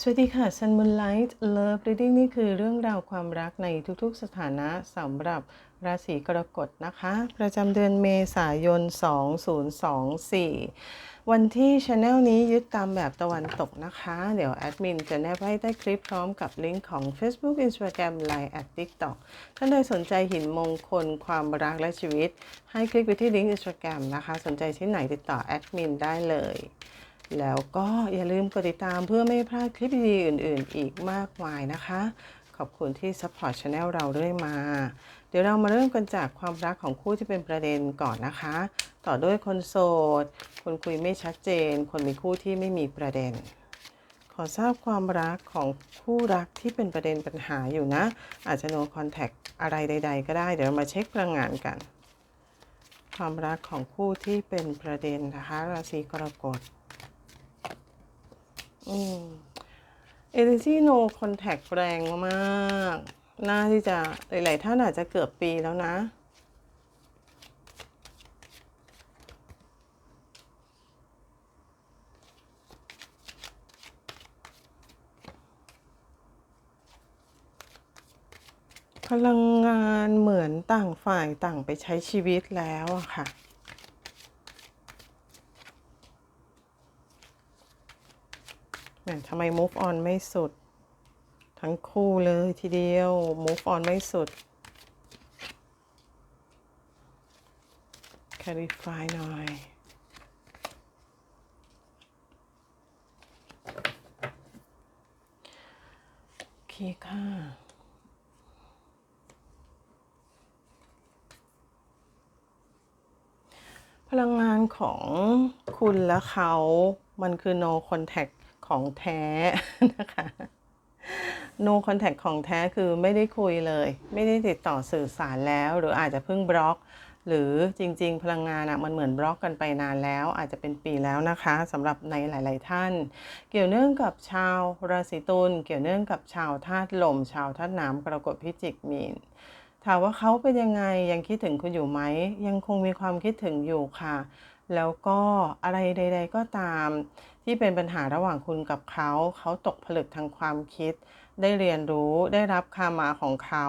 สวัสดีค่ะ Sun Moonlight Love Reading นี่คือเรื่องราวความรักในทุกๆสถานะสำหรับราศีกรกฎนะคะ ประจำเดือนเมษายน 2024 วันที่ช anel นี้ยึดตามแบบตะวันตกนะคะ เดี๋ยวแอดมินจะแนบไว้ใต้คลิปพร้อมกับลิงก์ของ Facebook Instagram Line แอด TikTok ท่านใดสนใจหินมงคลความรักและชีวิต ให้คลิกไปที่ลิงก์ Instagram นะคะ สนใจที่ไหนติดต่อแอดมินได้เลย แล้วก็อย่าลืมกดติดตามเพื่อไม่พลาดคลิปดีๆอื่น ๆ อีกมากมายนะคะ ขอบคุณที่ support channel เราเรื่อยมา เดี๋ยวเรามาเริ่มกันจากความรักของคู่ที่เป็นประเด็นก่อนนะคะ ต่อด้วยคนโสด คนคุยไม่ชัดเจน คนมีคู่ที่ไม่มีประเด็น ขอทราบความรักของคู่รักที่เป็นประเด็นปัญหาอยู่นะ อาจจะ no contact อะไรใด ๆ ก็ได้ เดี๋ยวเรามาเช็คพลังงานกัน ความรักของคู่ที่เป็นประเด็นนะคะ ราศีกรกฎ อืม Energy No Contact แรงมากน่าที่จะหลาย ๆ ท่านอาจจะเกือบปีแล้วนะ พลังงานเหมือนต่างฝ่ายต่างไปใช้ชีวิตแล้วอะค่ะ แหมทำไม move on ไม่สุด ทั้งคู่เลยทีเดียว move on ไม่สุด clarify หน่อยโอเคค่ะพลังงานของคุณและเขา มันคือ no contact ของแท้นะคะ no contact ของแท้คือไม่ได้คุยเลย ไม่ได้ติดต่อสื่อสารแล้ว หรืออาจจะเพิ่งบล็อก หรือจริง ๆ พลังงานอะมันเหมือนบล็อกกันไปนานแล้ว อาจจะเป็นปีแล้วนะคะสำหรับในหลาย ๆ ท่าน เกี่ยวเนื่องกับชาวราศีตุลเกี่ยวเนื่องกับชาวธาตุลม ชาวธาตุน้ำกรกฎพิจิกมีนถามว่าเขาเป็นยังไงยังคิดถึงคุณอยู่ไหม ยังคงมีความคิดถึงอยู่ค่ะ แล้วก็อะไรใด ๆ ก็ตาม ที่เป็นปัญหาระหว่างคุณกับเขา เขาตกผลึกทางความคิด ได้เรียนรู้ได้รับคามาของเขา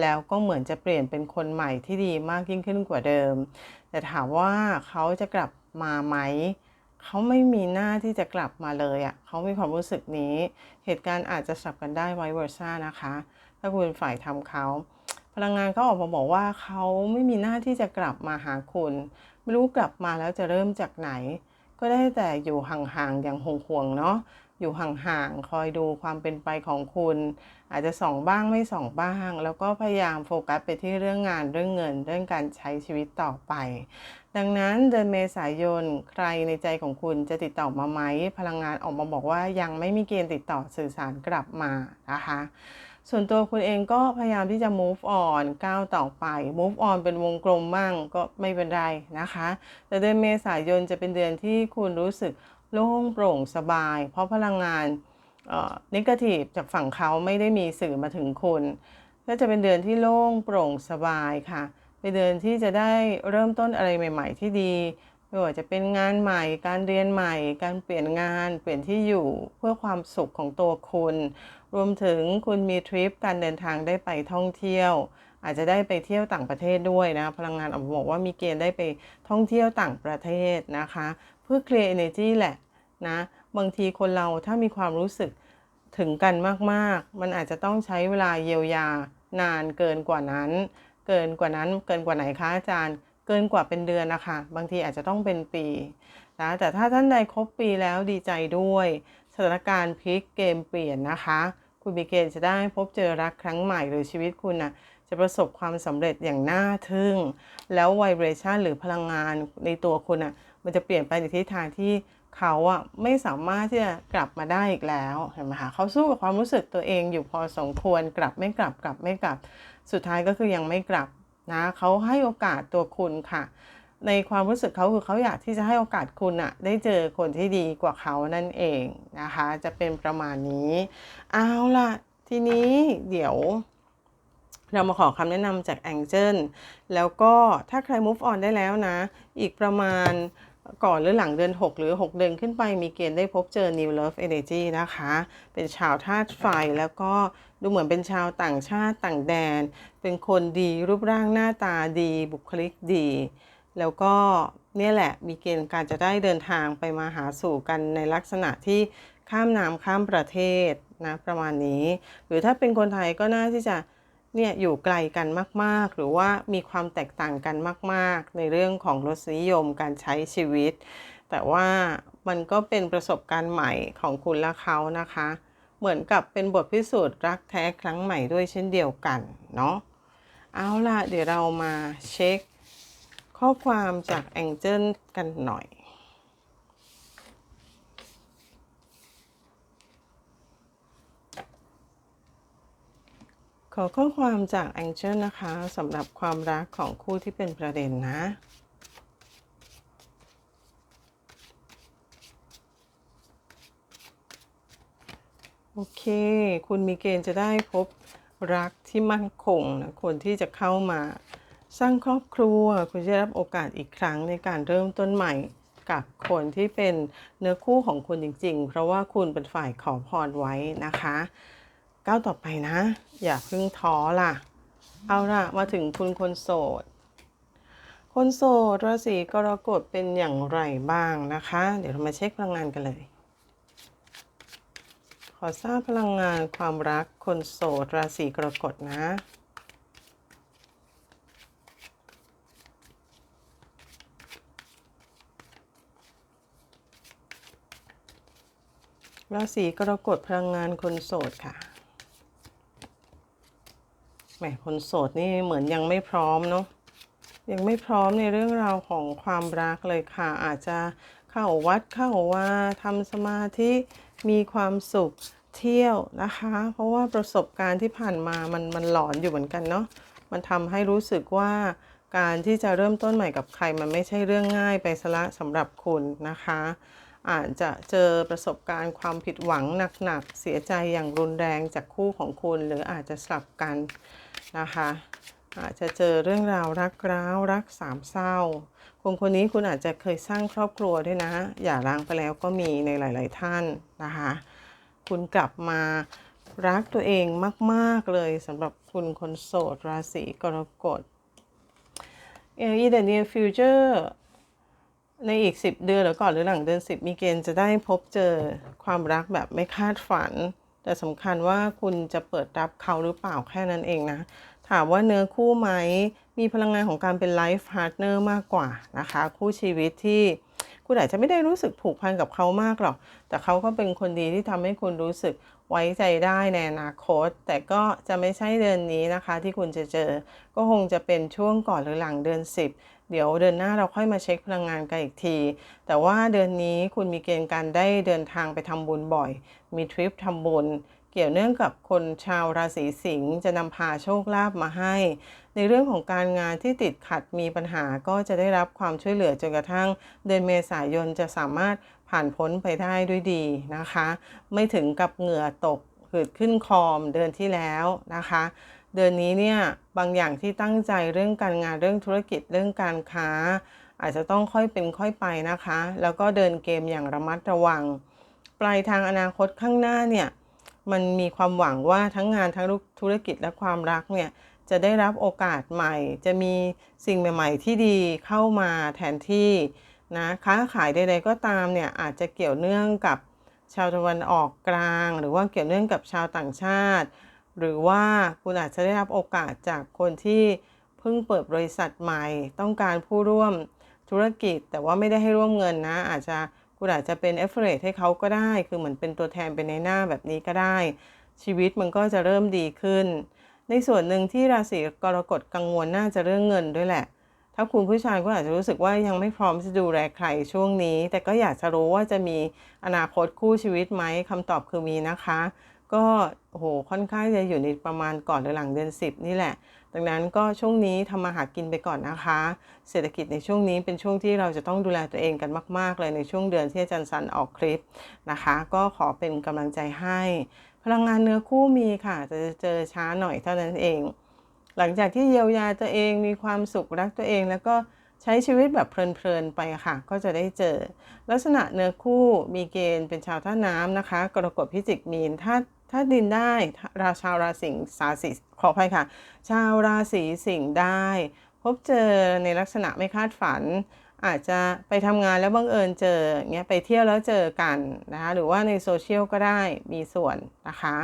แล้วก็เหมือนจะเปลี่ยนเป็นคนใหม่ที่ดีมากยิ่งขึ้นกว่าเดิม แต่ถามว่าเขาจะกลับมาไหมเขาไม่มีหน้าที่จะกลับมาเลยอะ่ะเขามีความรู้สึกนี้ เหตุการณ์อาจจะสับกันได้ไวเวอร์ซ่านะคะ ถ้าคุณฝ่ายทำเขา พลังงานเขาออกมาบอกว่าเขาไม่มีหน้าที่จะกลับมาหาคุณ ไม่รู้กลับมาแล้วจะเริ่มจากไหน ก็ได้แต่อยู่ห่างๆอย่างห่วงๆเนาะอยู่ห่างๆคอยดูความเป็นไปของคุณ อาจจะส่องบ้างไม่ส่องบ้าง แล้วก็พยายามโฟกัสไปที่เรื่องงานเรื่องเงิน เรื่องการใช้ชีวิตต่อไป ดังนั้นเดือนเมษายนใครในใจของคุณจะติดต่อมาไหม พลังงานออกมาบอกว่ายังไม่มีเกณฑ์ติดต่อสื่อสารกลับมานะคะ ส่วนตัวคุณเองก็พยายามที่จะ move on ก้าวต่อไป move on เป็นวงกลมมั่งก็ไม่เป็นไรนะคะ แต่เดือนเมษายนจะเป็นเดือนที่คุณรู้สึกโล่งโปร่งสบาย เพราะพลังงานนิเกทีฟจากฝั่งเขาไม่ได้มีสื่อมาถึงคุณ ก็จะเป็นเดือนที่โล่งโปร่งสบายค่ะ เป็นเดือนที่จะได้เริ่มต้นอะไรใหม่ ๆ ที่ดี ไม่ว่าจะเป็นงานใหม่ การเรียนใหม่ การเปลี่ยนงาน เปลี่ยนที่อยู่เพื่อความสุขของตัวคุณ รวมถึงคุณมีทริปการเดินทางได้ไปท่องเที่ยว อาจจะได้ไปเที่ยวต่างประเทศด้วยนะ พลังงานออกบอกว่ามีเกณฑ์ได้ไปท่องเที่ยวต่างประเทศนะคะ เพื่อ clear energy แหละนะ บางทีคนเราถ้ามีความรู้สึกถึงกันมากๆ มันอาจจะต้องใช้เวลาเยียวยานานเกินกว่านั้น เกินกว่านั้นเกินกว่าไหนคะอาจารย์ เกินกว่าเป็นเดือนนะคะบางทีอาจจะต้องเป็นปีนะแต่ถ้าท่านใดครบปีแล้วดีใจด้วยสถานการณ์พลิกเกมเปลี่ยนนะคะ คุณมีเกณฑ์จะได้พบเจอรักครั้งใหม่หรือชีวิตคุณนะจะประสบความสำเร็จอย่างน่าทึ่ง แล้วไวเบรชันหรือพลังงานในตัวคุณอะมันจะเปลี่ยนไปในทิศทางที่เขาอะไม่สามารถที่จะกลับมาได้อีกแล้วเห็นไหมคะเขาสู้กับความรู้สึกตัวเองอยู่พอสมควรกลับไม่กลับกลับไม่กลับ สุดท้ายก็คือยังไม่กลับ นะเขาให้โอกาสตัวคุณค่ะ ในความรู้สึกเขาคือเขาอยากที่จะให้โอกาสคุณอะได้เจอคนที่ดีกว่าเขานั่นเองนะคะ จะเป็นประมาณนี้ เอาล่ะ ทีนี้เดี๋ยวเรามาขอคำแนะนำจากแองเจิลแล้วก็ถ้าใคร move on ได้แล้วนะ อีกประมาณ ก่อนหรือหลังเดือน 6 หรือ 6 เดือนขึ้นไปมีเกณฑ์ได้พบเจอ New Love Energy นะคะ เป็นชาวธาตุไฟแล้วก็ดูเหมือนเป็นชาวต่างชาติต่างแดน เป็นคนดีรูปร่างหน้าตาดีบุคลิกดี แล้วก็เนี่ยแหละมีเกณฑ์การจะได้เดินทางไปมาหาสู่กันในลักษณะที่ข้ามน้ำข้ามประเทศนะประมาณนี้ หรือถ้าเป็นคนไทยก็น่าที่จะ เนี่ยอยู่ไกลกันมาก ๆ หรือว่ามีความแตกต่างกันมาก ๆ ในเรื่องของรสนิยมการใช้ชีวิต แต่ว่ามันก็เป็นประสบการณ์ใหม่ของคุณและเขานะคะ เหมือนกับเป็นบทพิสูจน์รักแท้ครั้งใหม่ด้วยเช่นเดียวกันเนาะเอาล่ะเดี๋ยวเรามาเช็คข้อความจากแองเจิลกันหน่อย ขอข้อความจากแองเจิลนะคะสำหรับความรักของคู่ที่เป็นประเด็นนะ โอเค คุณมีเกณฑ์จะได้พบรักที่มั่นคงนะคนที่จะเข้ามา สร้างครอบครัว คุณจะได้รับโอกาสอีกครั้งในการเริ่มต้นใหม่กับคนที่เป็นเนื้อคู่ของคุณจริง ๆ เพราะว่าคุณเป็นฝ่ายขอพรไว้นะคะ ก้าวต่อไปนะ อย่าเพิ่งท้อล่ะ เอาล่ะ มาถึงคุณคนโสด คนโสดราศีกรกฎเป็นอย่างไรบ้างนะคะ เดี๋ยวเรามาเช็คพลังงานกันเลย ขอทราบพลังงานความรักคนโสดราศีกรกฎนะราศีกรกฎพลังงานคนโสดค่ะ มคนโสดนี่เหมือนยังไม่พร้อมเนาะยังไม่พร้อมในเรื่องราวของความรักเลยค่ะ อาจจะเข้าวัดเข้าว่าทำสมาธิมีความสุขเที่ยวนะคะ เพราะว่าประสบการณ์ที่ผ่านมามันมันหลอนอยู่เหมือนกันเนาะมันทำให้รู้สึกว่าการที่จะเริ่มต้นใหม่กับใครมันไม่ใช่เรื่องง่ายไปซะละสำหรับคุณนะคะ อาจจะเจอประสบการณ์ความผิดหวังหนักๆเสียใจอย่างรุนแรงจากคู่ของคุณ หรืออาจจะสลับกัน นะคะอาจจะเจอเรื่องราวรักร้าวรักสามเศร้า คนคนนี้คุณอาจจะเคยสร้างครอบครัวด้วยนะ อย่าร้างไปแล้วก็มีในหลาย ๆ ท่านนะคะ คุณกลับมารักตัวเองมาก ๆ เลยสำหรับคุณคนโสดราศีกรกฎ in the near future ในอีก 10 เดือนหรือก่อนหรือหลังเดือน 10 มีเกณฑ์จะได้พบเจอความรักแบบไม่คาดฝัน แต่สำคัญว่าคุณจะเปิดรับเขาหรือเปล่าแค่นั้นเองนะ ถามว่าเนื้อคู่ไหม มีพลังงานของการเป็นไลฟ์พาร์ทเนอร์มากกว่านะคะ คู่ชีวิตที่คุณอาจจะไม่ได้รู้สึกผูกพันกับเขามากหรอก แต่เขาก็เป็นคนดีที่ทำให้คุณรู้สึกไว้ใจได้ในอนาคต แต่ก็จะไม่ใช่เดือนนี้นะคะที่คุณจะเจอ ก็คงจะเป็นช่วงก่อนหรือหลังเดือน 10 เดี๋ยวเดือนหน้าเราค่อยมาเช็คพลังงานกันอีกที แต่ว่าเดือนนี้คุณมีเกณฑ์การได้เดินทางไปทำบุญบ่อย มีทริปทำบุญเกี่ยวเนื่องกับคนชาวราศีสิงห์จะนำพาโชคลาภมาให้ ในเรื่องของการงานที่ติดขัดมีปัญหาก็จะได้รับความช่วยเหลือจนกระทั่ง เดือนเมษายนจะสามารถผ่านพ้นไปได้ด้วยดีนะคะ ไม่ถึงกับเหงื่อตกหืดขึ้นคอมเดือนที่แล้วนะคะ เดือนนี้เนี่ยบางอย่างที่ตั้งใจเรื่องการงานเรื่องธุรกิจเรื่องการค้า อาจจะต้องค่อยเป็นค่อยไปนะคะ แล้วก็เดินเกมอย่างระมัดระวัง ปลายทางอนาคตข้างหน้าเนี่ยมันมีความหวังว่าทั้งงานทั้งธุรกิจและความรักเนี่ยจะได้รับโอกาสใหม่ จะมีสิ่งใหม่ ๆ ที่ดีเข้ามาแทนที่นะค้าขายใดๆก็ตามเนี่ยอาจจะเกี่ยวเนื่องกับชาวตะวันออกกลาง หรือว่าเกี่ยวเนื่องกับชาวต่างชาติ หรือว่าคุณอาจจะได้รับโอกาสจากคนที่เพิ่งเปิดบริษัทใหม่ ต้องการผู้ร่วมธุรกิจ แต่ว่าไม่ได้ให้ร่วมเงินนะ อาจจะคุณอาจจะเป็นเอฟเฟรให้เขาก็ได้ คือเหมือนเป็นตัวแทนเป็นในหน้าแบบนี้ก็ได้ ชีวิตมันก็จะเริ่มดีขึ้น ในส่วนหนึ่งที่ราศีกรกฎกังวลน่าจะเรื่องเงินด้วยแหละ ถ้าคุณผู้ชายก็อาจจะรู้สึกว่ายังไม่พร้อมจะดูแลใครช่วงนี้ แต่ก็อยากจะรู้ว่าจะมีอนาคตคู่ชีวิตไหมคำตอบคือมีนะคะ ก็โหค่อนข้างจะอยู่ในประมาณก่อนหรือหลังเดือน 10 นี่แหละ ดังนั้นก็ช่วงนี้ทำมาหากินไปก่อนนะคะ เศรษฐกิจในช่วงนี้เป็นช่วงที่เราจะต้องดูแลตัวเองกันมาก ๆ เลยในช่วงเดือนที่อาจารย์สันออกคลิปนะคะ ก็ขอเป็นกำลังใจให้ พลังงานเนื้อคู่มีค่ะ จะเจอช้าหน่อยเท่านั้นเอง หลังจากที่เยียวยาตัวเองมีความสุขรักตัวเองแล้วก็ใช้ชีวิตแบบเพลินๆไปค่ะ ก็จะได้เจอ ลักษณะเนื้อคู่มีเกณฑ์เป็นชาวท่าน้ำนะคะ กรกฎพิจิกมีนถ้า ถ้าดินได้ราชาวราศีสาสีขออภัยค่ะ ชาวราศีสิงห์ได้ พบเจอในลักษณะไม่คาดฝัน อาจจะไปทำงานแล้วบังเอิญเจอเงี้ยไปเที่ยวแล้วเจอกันนะคะหรือว่าในโซเชียลก็ได้มีส่วนนะคะ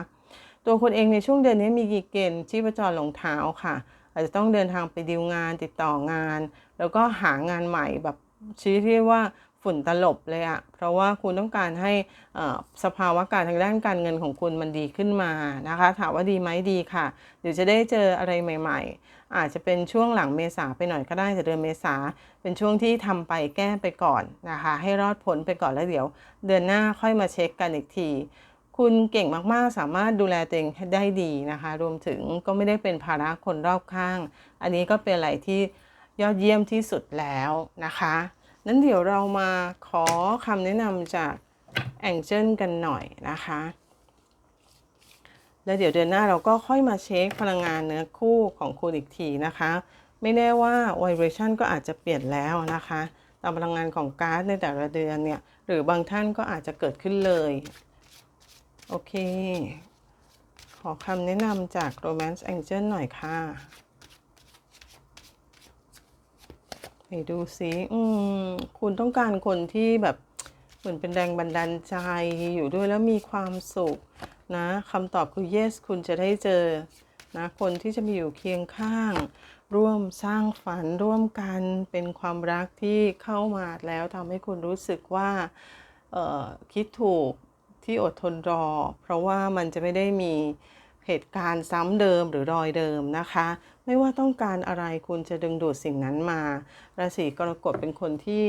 ตัวคุณเองในช่วงเดือนนี้มีกี่เกณฑ์ชีพจรลงเท้าค่ะ อาจจะต้องเดินทางไปดีลงานติดต่องาน แล้วก็หางานใหม่แบบชี้ที่ว่า ฝุ่นตลบเลยอะเพราะว่าคุณต้องการให้สภาวะการทางด้านการเงินของคุณมันดีขึ้นมานะคะ ถามว่าดีไหมดีค่ะ เดี๋ยวจะได้เจออะไรใหม่ ๆ อาจจะเป็นช่วงหลังเมษาไปหน่อยก็ได้แต่เดือนเมษาเป็นช่วงที่ทำไปแก้ไปก่อนนะคะ ให้รอดพ้นไปก่อนแล้วเดี๋ยว เดือนหน้าค่อยมาเช็คกันอีกที คุณเก่งมากๆ สามารถดูแลตัวเองได้ดีนะคะ รวมถึงก็ไม่ได้เป็นภาระคนรอบข้าง อันนี้ก็เป็นอะไรที่ยอดเยี่ยมที่สุดแล้วนะคะ นั้นเดี๋ยวเรามาขอคำแนะนำจากแองเจิลกันหน่อยนะคะ แล้วเดี๋ยวเดือนหน้าเราก็ค่อยมาเช็คพลังงานเนื้อคู่ของคุณอีกทีนะคะ ไม่แน่ว่า vibration ก็อาจจะเปลี่ยนแล้วนะคะตามพลังงานของก๊าร์ดในแต่ละเดือนเนี่ย หรือบางท่านก็อาจจะเกิดขึ้นเลย โอเค ขอคำแนะนำจาก Romance Angel หน่อยค่ะ ไปดูซิอืมคุณต้องการคนที่แบบเหมือนเป็นแรงบันดาลใจอยู่ด้วยแล้วมีความสุขนะคำตอบคือ yes คุณจะได้เจอนะคนที่จะมีอยู่เคียงข้าง ร่วมสร้างฝันร่วมกันเป็นความรักที่เข้ามาแล้วทำให้คุณรู้สึกว่าคิดถูกที่อดทนรอ เพราะว่ามันจะไม่ได้มีเหตุการณ์ซ้ำเดิมหรือรอยเดิมนะคะ ไม่ว่าต้องการอะไรคุณจะดึงดูดสิ่งนั้นมา ราศีกรกฎเป็นคนที่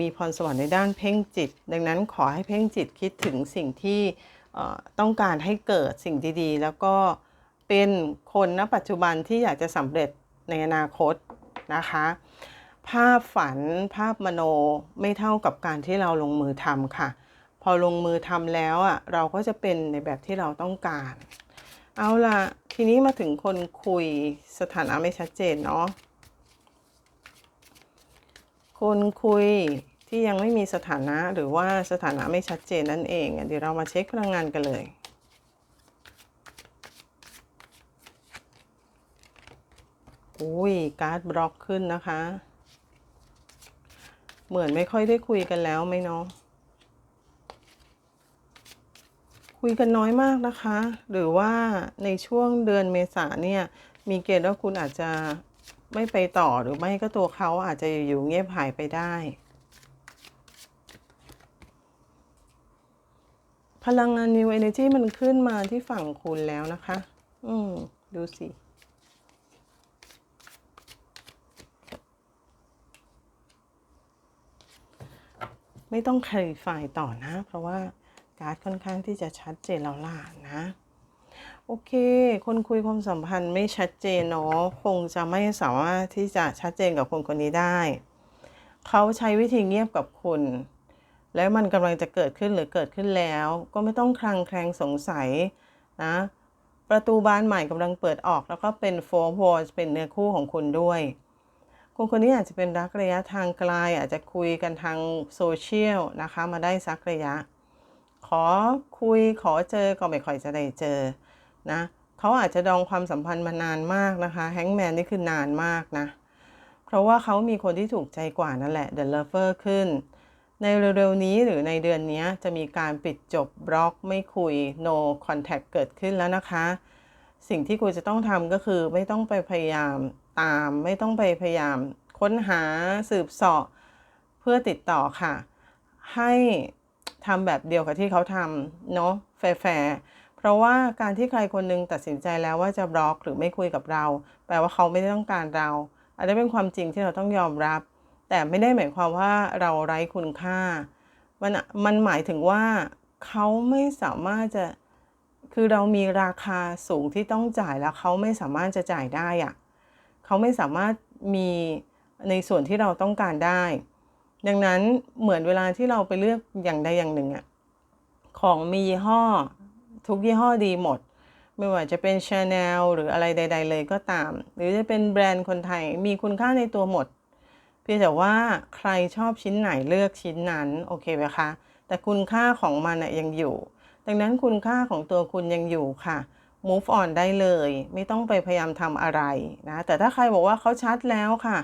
มีพรสวรรค์ในด้านเพ่งจิต ดังนั้นขอให้เพ่งจิตคิดถึงสิ่งที่ต้องการให้เกิดสิ่งดีๆ แล้วก็เป็นคนณปัจจุบันที่อยากจะสำเร็จในอนาคตนะคะ ภาพฝันภาพมโนไม่เท่ากับการที่เราลงมือทำค่ะ พอลงมือทำแล้วอะเราก็จะเป็นในแบบที่เราต้องการ เอาล่ะ ทีนี้มาถึงคนคุยสถานะไม่ชัดเจนเนาะคนคุยที่ยังไม่มีสถานะหรือว่าสถานะไม่ชัดเจนนั่นเองเดี๋ยวเรามาเช็คพลังงานกันเลยอุ้ยการ์ดบล็อกขึ้นนะคะ เหมือนไม่ค่อยได้คุยกันแล้วไหมเนาะ คุยกันน้อยมากนะคะ หรือว่าในช่วงเดือนเมษาเนี่ยมีเกณฑ์ว่าคุณอาจจะไม่ไปต่อหรือไม่ก็ตัวเขาอาจจะอยู่เงียบหายไปได้ พลังงาน New Energy มันขึ้นมาที่ฝั่งคุณแล้วนะคะ อืม ดูสิไม่ต้องคล a r ฟ f ต่อนะ เพราะว่า การ์ดค่อนข้างที่จะชัดเจนแล้วล่ะนะ โอเค คนคุยความสัมพันธ์ไม่ชัดเจนเนาะคงจะไม่สามารถที่จะชัดเจนกับคนคนนี้ได้ เขาใช้วิธีเงียบกับคุณ แล้วมันกำลังจะเกิดขึ้นหรือเกิดขึ้นแล้ว ก็ไม่ต้องคลังแคลงสงสัยนะประตูบานใหม่กำลังเปิดออก แล้วก็เป็นโฟร์วอลเป็นเนื้อคู่ของคุณด้วยคนคนนี้อาจจะเป็นรักระยะทางไกลอาจจะคุยกันทางโซเชียลนะคะ มาได้สักระยะ ขอคุยขอเจอก็ไม่ค่อยจะได้เจอนะเขาอาจจะดองความสัมพันธ์มานานมากนะคะแฮงแมนนี่คือนานมากนะ เพราะว่าเขามีคนที่ถูกใจกว่านั่นแหละ The Lover ขึ้น ในเร็วๆนี้หรือในเดือนนี้จะมีการปิดจบบล็อกไม่คุย no contact เกิดขึ้นแล้วนะคะ สิ่งที่คุณจะต้องทำก็คือไม่ต้องไปพยายามตาม ไม่ต้องไปพยายามค้นหาสืบเสาะเพื่อติดต่อค่ะ ให้ ทำแบบเดียวกับที่เขาทำเนาะแฟร์เพราะว่าการที่ใครคนนึงตัดสินใจแล้วว่าจะบล็อกหรือไม่คุยกับเรา แปลว่าเขาไม่ได้ต้องการเราอาจจะเป็นความจริงที่เราต้องยอมรับ แต่ไม่ได้หมายความว่าเราไร้คุณค่า มันมันหมายถึงว่าเขาไม่สามารถจะคือเรามีราคาสูงที่ต้องจ่ายแล้วเขาไม่สามารถจะจ่ายได้อะเขาไม่สามารถมีในส่วนที่เราต้องการได้ ดังนั้นเหมือนเวลาที่เราไปเลือกอย่างใดอย่างหนึ่งอะของมียี่ห้อ ทุกยี่ห้อดีหมด ไม่ว่าจะเป็น Chanel หรืออะไรใด ๆ เลยก็ตาม หรือจะเป็นแบรนด์คนไทยมีคุณค่าในตัวหมด เพียงแต่ว่าใครชอบชิ้นไหนเลือกชิ้นนั้นโอเคไหมคะแต่คุณค่าของมันน่ะยังอยู่ ดังนั้นคุณค่าของตัวคุณยังอยู่ค่ะ move on ได้เลย ไม่ต้องไปพยายามทำอะไรนะแต่ถ้าใครบอกว่าเขาชัดแล้วค่ะ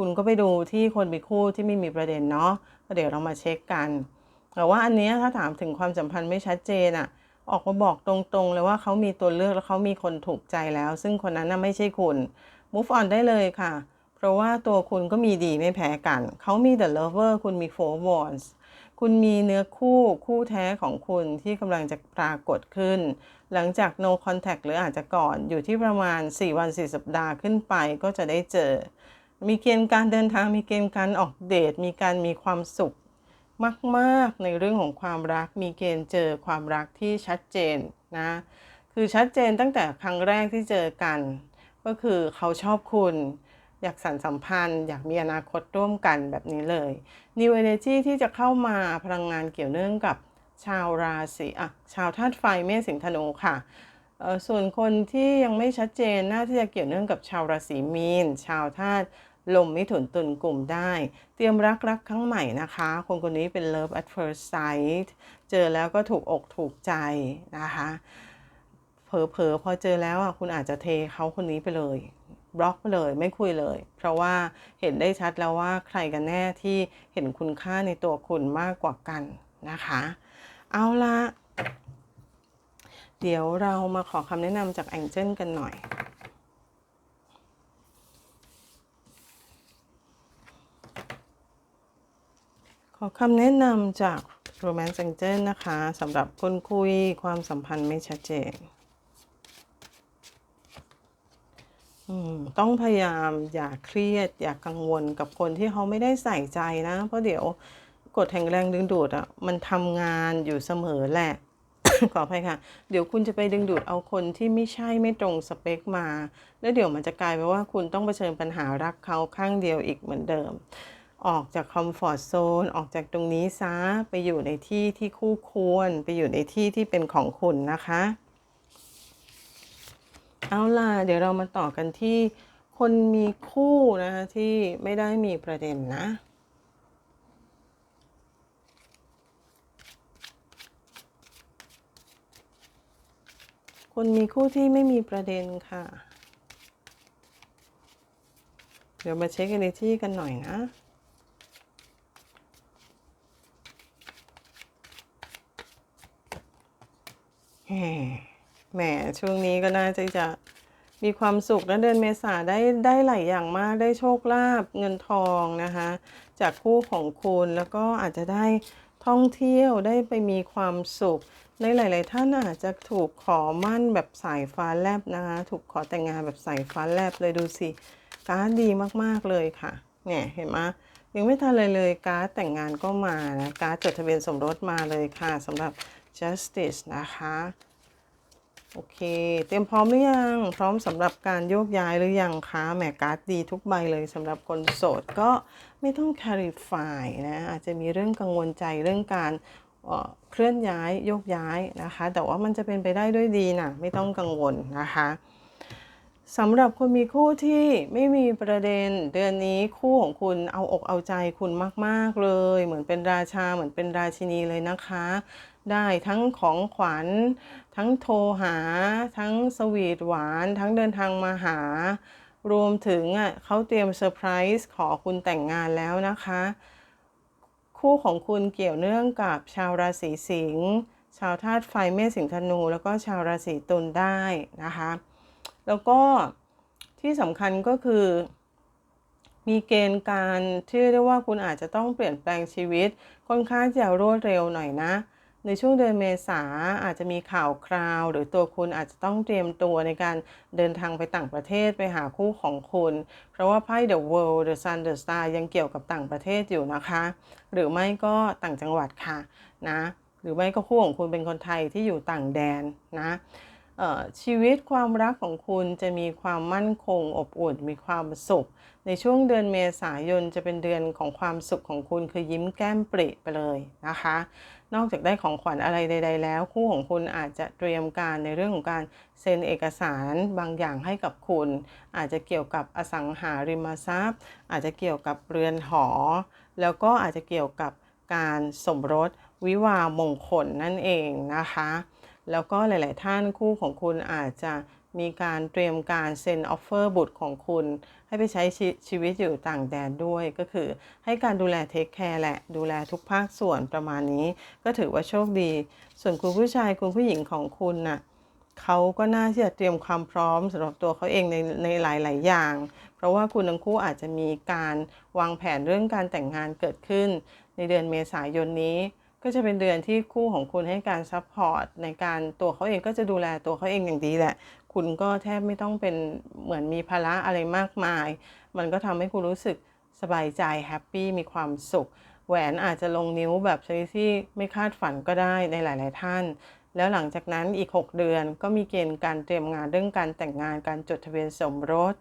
คุณก็ไปดูที่คนมีคู่ที่ไม่มีประเด็นเนาะก็เดี๋ยวเรามาเช็คกัน แต่ว่าอันนี้ถ้าถามถึงความสัมพันธ์ไม่ชัดเจนอะออกมาบอกตรงๆเลยว่าเขามีตัวเลือกแล้วเขามีคนถูกใจแล้ว ซึ่งคนนั้นน่ะไม่ใช่คุณ move on ได้เลยค่ะ เพราะว่าตัวคุณก็มีดีไม่แพ้กัน เขามี the lover คุณมี four wands คุณมีเนื้อคู่คู่แท้ของคุณที่กำลังจะปรากฏขึ้น หลังจาก no contact หรืออาจจะก่อนอยู่ที่ประมาณ 4 วัน 4 สัปดาห์ขึ้นไปก็จะได้เจอ มีเกณฑ์การเดินทางมีเกณฑ์การออกเดทมีการมีความสุขมากๆในเรื่องของความรักมีเกณฑ์เจอความรักที่ชัดเจนนะคือชัดเจนตั้งแต่ครั้งแรกที่เจอกัน ก็คือเขาชอบคุณ อยากสานสัมพันธ์ อยากมีอนาคตร่วมกันแบบนี้เลย New Energy ที่จะเข้ามาพลังงานเกี่ยวเนื่องกับชาวราศีอะชาวธาตุไฟเมษสิงธนูค่ะส่วนคนที่ยังไม่ชัดเจนน่าที่จะเกี่ยวเนื่องกับชาวราศีมีน ชาวธาตุ ลมมิถุนตุลกลุ่มได้ เตรียมรักรักครั้งใหม่นะคะ คนคนนี้เป็น love at first sight เจอแล้วก็ถูกอกถูกใจนะคะเผลอๆพอเจอแล้วอะคุณอาจจะเทเขาคนนี้ไปเลยบล็อกไปเลยไม่คุยเลย เพราะว่าเห็นได้ชัดแล้วว่าใครกันแน่ที่เห็นคุณค่าในตัวคุณมากกว่ากันนะคะ เอาละเดี๋ยวเรามาขอคำแนะนำจากแองเจิลกันหน่อย ขอคำแนะนำจาก Romance Angel นะคะสำหรับคนคุยความสัมพันธ์ไม่ชัดเจนต้องพยายามอย่าเครียด อย่ากังวลกับคนที่เขาไม่ได้ใส่ใจนะ เพราะเดี๋ยวกฎแห่งแรงดึงดูดอะมันทำงานอยู่เสมอแหละ ขออภัยค่ะ เดี๋ยวคุณจะไปดึงดูดเอาคนที่ไม่ใช่ไม่ตรงสเปคมา แล้วเดี๋ยวมันจะกลายเป็นว่าคุณต้องเผชิญปัญหารักเขาข้างเดียวอีกเหมือนเดิม ออกจากคอมฟอร์ทโซนออกจากตรงนี้ซะไปอยู่ในที่ที่คู่ควร ไปอยู่ในที่ที่เป็นของคุณนะคะ เอาล่ะ เดี๋ยวเรามาต่อกันที่คนมีคู่นะคะที่ไม่ได้มีประเด็นนะคนมีคู่ที่ไม่มีประเด็นค่ะ เดี๋ยวมาเช็ค energy กันหน่อยนะ แหมแหม ช่วงนี้ก็น่าจะจะมีความสุขนะเดือนเมษาได้ได้หลายอย่างมากได้โชคลาภเงินทองนะคะ จากคู่ของคุณแล้วก็อาจจะได้ท่องเที่ยวได้ไปมีความสุข ในหลาย ๆ ท่านอาจจะถูกขอมั่นแบบสายฟ้าแลบนะคะ ถูกขอแต่งงานแบบสายฟ้าแลบเลยดูสิการ์ดดีมากๆเลยค่ะเนี่ยเห็นไหมยังไม่ทันเลยเลยการ์ดแต่งงานก็มานะการ์ดจดทะเบียนสมรสมาเลยค่ะสำหรับ justice นะคะ โอเค เตรียมพร้อมหรือยัง พร้อมสำหรับการโยกย้ายหรือยังคะแหมการ์ดดีทุกใบเลยสำหรับคนโสดก็ไม่ต้อง clarify นะอาจจะมีเรื่องกังวลใจเรื่องการเออเคลื่อนย้ายโยกย้ายนะคะ แต่ว่ามันจะเป็นไปได้ด้วยดีนะไม่ต้องกังวลนะคะสำหรับคนมีคู่ที่ไม่มีประเด็นเดือนนี้คู่ของคุณเอาอกเอาใจคุณมาก ๆ เลย เหมือนเป็นราชาเหมือนเป็นราชินีเลยนะคะ ได้ทั้งของขวัญ ทั้งโทรหา ทั้งสวีทหวาน ทั้งเดินทางมาหา รวมถึงอะเขาเตรียมเซอร์ไพรส์ขอคุณแต่งงานแล้วนะคะ คู่ของคุณเกี่ยวเนื่องกับชาวราศีสิงห์ชาวธาตุไฟเมษสิงห์ธนู แล้วก็ชาวราศีตุลได้นะคะ แล้วก็ที่สำคัญก็คือ มีเกณฑ์การที่เรียกว่าคุณอาจจะต้องเปลี่ยนแปลงชีวิตค่อนข้างจะรวดเร็วหน่อยนะ ในช่วงเดือนเมษาอาจจะมีข่าวคราว หรือตัวคุณอาจจะต้องเตรียมตัวในการเดินทางไปต่างประเทศไปหาคู่ของคุณ เพราะว่าไพ่ The World The Sun The Star ยังเกี่ยวกับต่างประเทศอยู่นะคะ หรือไม่ก็ต่างจังหวัดค่ะนะหรือไม่ก็คู่ของคุณเป็นคนไทยที่อยู่ต่างแดนนะชีวิตความรักของคุณจะมีความมั่นคงอบอุ่นมีความสุข ในช่วงเดือนเมษายนจะเป็นเดือนของความสุขของคุณคือยิ้มแก้มปริไปเลยนะคะ นอกจากได้ของขวัญอะไรใด ๆ แล้ว คู่ของคุณอาจจะเตรียมการในเรื่องของการเซ็นเอกสารบางอย่างให้กับคุณ อาจจะเกี่ยวกับอสังหาริมทรัพย์ อาจจะเกี่ยวกับเรือนหอ แล้วก็อาจจะเกี่ยวกับการสมรสวิวามงคลนั่นเองนะคะ แล้วก็หลาย ๆ ท่านคู่ของคุณอาจจะ มีการเตรียมการเซ็นออฟเฟอร์บุตรของคุณ ให้ไปใช้ชีชีวิตอยู่ต่างแดนด้วยก็คือ ให้การดูแลเทคแคร์แหละ ดูแลทุกภาคส่วนประมาณนี้ ก็ถือว่าโชคดี ส่วนคุณผู้ชายคุณผู้หญิงของคุณน่ะเขาก็น่าที่จะเตรียมความพร้อมสำหรับตัวเขาเองในในหลาย ๆ อย่าง เพราะว่าคุณทั้งคู่อาจจะมีการวางแผนเรื่องการแต่งงานเกิดขึ้น ในเดือนเมษายนนี้ ก็จะเป็นเดือนที่คู่ของคุณให้การซัพพอร์ตในการตัวเขาเองก็จะดูแลตัวเขาเองอย่างดีแหละ คุณก็แทบไม่ต้องเป็นเหมือนมีภาระอะไรมากมาย มันก็ทำให้คุณรู้สึกสบายใจแฮปปี้มีความสุข แหวนอาจจะลงนิ้วแบบชนิดที่ไม่คาดฝันก็ได้ในหลาย ๆ ท่าน แล้วหลังจากนั้นอีก 6 เดือนก็มีเกณฑ์การเตรียมงานเรื่องการแต่งงานการจดทะเบียนสมรส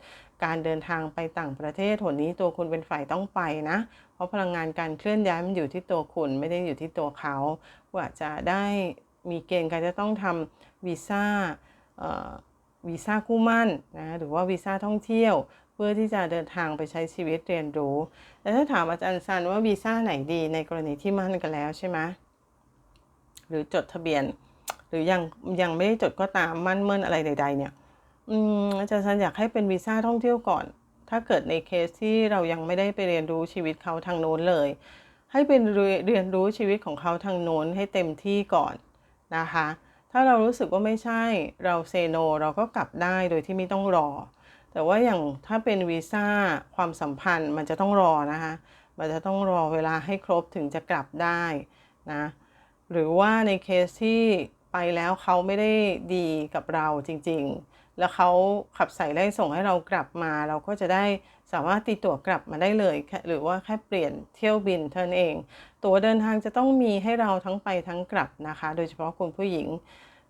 การเดินทางไปต่างประเทศหนนี้ตัวคุณเป็นฝ่ายต้องไปนะ เพราะพลังงานการเคลื่อนย้ายมันอยู่ที่ตัวคุณไม่ได้อยู่ที่ตัวเขาว่าจะได้มีเกณฑ์การจะต้องทำวีซ่า วีซ่าคู่มั่นนะหรือว่าวีซ่าท่องเที่ยว เพื่อที่จะเดินทางไปใช้ชีวิตเรียนรู้ แต่ถ้าถามอาจารย์ซันว่าวีซ่าไหนดีในกรณีที่มั่นกันแล้วใช่ไหมหรือจดทะเบียน หรือยังยังไม่ได้จดก็ตามมั่นเมิ่นอะไรใด ๆ เนี่ยอาจารย์ซันอยากให้เป็นวีซ่าท่องเที่ยวก่อน ถ้าเกิดในเคสที่เรายังไม่ได้ไปเรียนรู้ชีวิตเขาทางโน้นเลย ให้เป็นเรียนรู้ชีวิตของเขาทางโน้นให้เต็มที่ก่อนนะคะ ถ้าเรารู้สึกว่าไม่ใช่เราเซโนเราก็กลับได้โดยที่ไม่ต้องรอ แต่ว่าอย่างถ้าเป็นวีซ่าความสัมพันธ์มันจะต้องรอนะคะมันจะต้องรอเวลาให้ครบถึงจะกลับได้นะหรือว่าในเคสที่ไปแล้วเขาไม่ได้ดีกับเราจริง ๆ แล้วเขาขับใส่ไล่ส่งให้เรากลับมา เราก็จะได้สามารถตีตั๋วกลับมาได้เลย หรือว่าแค่เปลี่ยนเที่ยวบินเท่านั้นเอง ตั๋วเดินทางจะต้องมีให้เราทั้งไปทั้งกลับนะคะ โดยเฉพาะคุณผู้หญิง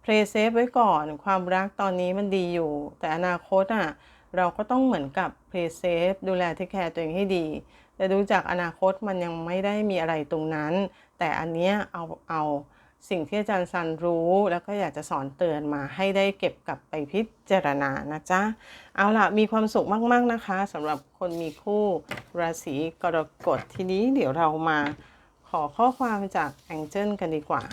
เพลย์เซฟไว้ก่อนความรักตอนนี้มันดีอยู่ แต่อนาคตอะเราก็ต้องเหมือนกับเพลย์เซฟดูแลเทคแคร์ตัวเองให้ดีแต่ดูจากอนาคตมันยังไม่ได้มีอะไรตรงนั้น แต่อันเนี้ยเอาเอา สิ่งที่อาจารย์ซันรู้ แล้วก็อยากจะสอนเตือนมาให้ได้เก็บกลับไปพิจารณานะจ๊ะ เอาล่ะ มีความสุขมาก ๆ นะคะสำหรับคนมีคู่ราศีกรกฎทีนี้เดี๋ยวเรามาขอข้อความจากแองเจิลกันดีกว่า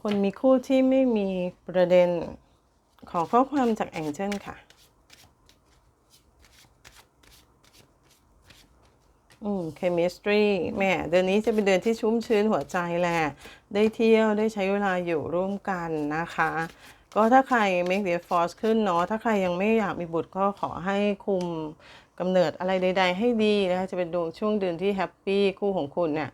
คนมีคู่ที่ไม่มีประเด็นขอข้อความจากแองเจิลค่ะ อืม chemistry แม่เดือนนี้จะเป็นเดือนที่ชุ่มชื้นหัวใจแหละ ได้เที่ยวได้ใช้เวลาอยู่ร่วมกันนะคะ ก็ถ้าใคร make the force ขึ้นเนาะถ้าใครยังไม่อยากมีบุตรก็ขอให้คุมกำเนิดอะไรใด ๆ ให้ดีนะคะจะเป็นดวงช่วงเดือนที่แฮปปี้คู่ของคุณเนี่ย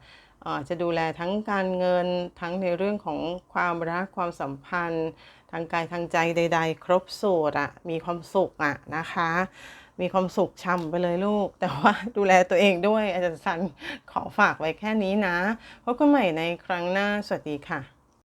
จะดูแลทั้งการเงินทั้งในเรื่องของความรักความสัมพันธ์ ทางกายทางใจใด ๆ ครบสูตรอะมีความสุขอะนะคะ มีความสุขช่ำไปเลยลูก แต่ว่าดูแลตัวเองด้วยอาจารย์สันขอฝากไว้แค่นี้นะพบกันใหม่ในครั้งหน้าสวัสดีค่ะ